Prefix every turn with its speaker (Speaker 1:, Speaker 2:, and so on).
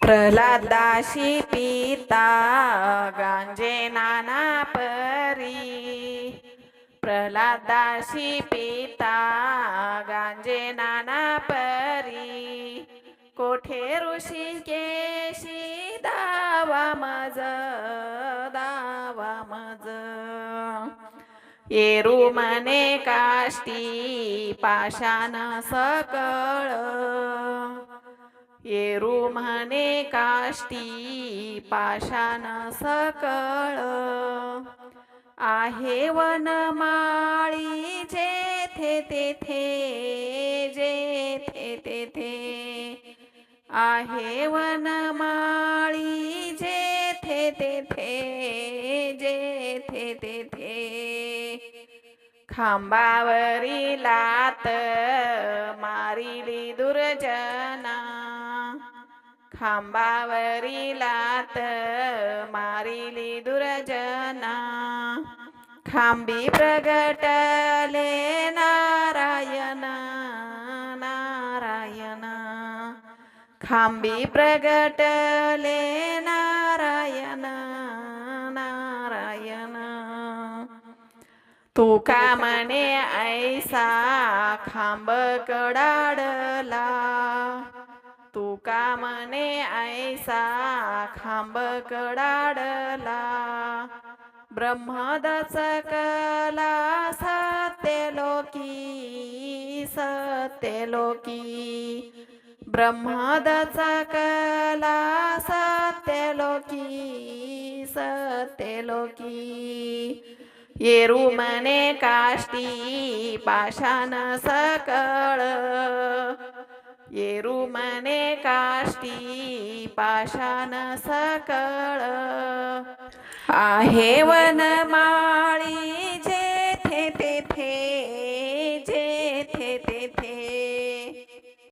Speaker 1: प्रल्हादाशी पिता गांजे नाना परी. प्रल्हादाशी पिता गांजे नाना परी. कोठे ऋषी केशी दावा मज दावा मज. येरू मने काष्टी पाषाण सकळ. येरू म्हणे काष्टी पाषाण सकळ. आहे वनमाळी जेथे तेथे जेथे तेथे. आहे वनमाळी जेथे तेथे जेथे तेथे. खांबावरी लात मारिली दुर्जना खांबावरी लात मारिली दुर्जना. खांबी प्रगटले नारायण नारायण. खांबी प्रगटले नारायण नारायण. तुका म्हणे ऐसा खांब कडाडला? ऐसा खांब कडाडला. ब्रह्मदच कला सत्यलोकी सत्यलोकी. ब्रह्मदच कला सत्यलोकी सत्यलोकी. येरू मने काष्टी पाषाण सकळ. येरू मने काष्टी पाषाण सकळ. आहे वनमाळी जेथे तेथे जेथे तेथे.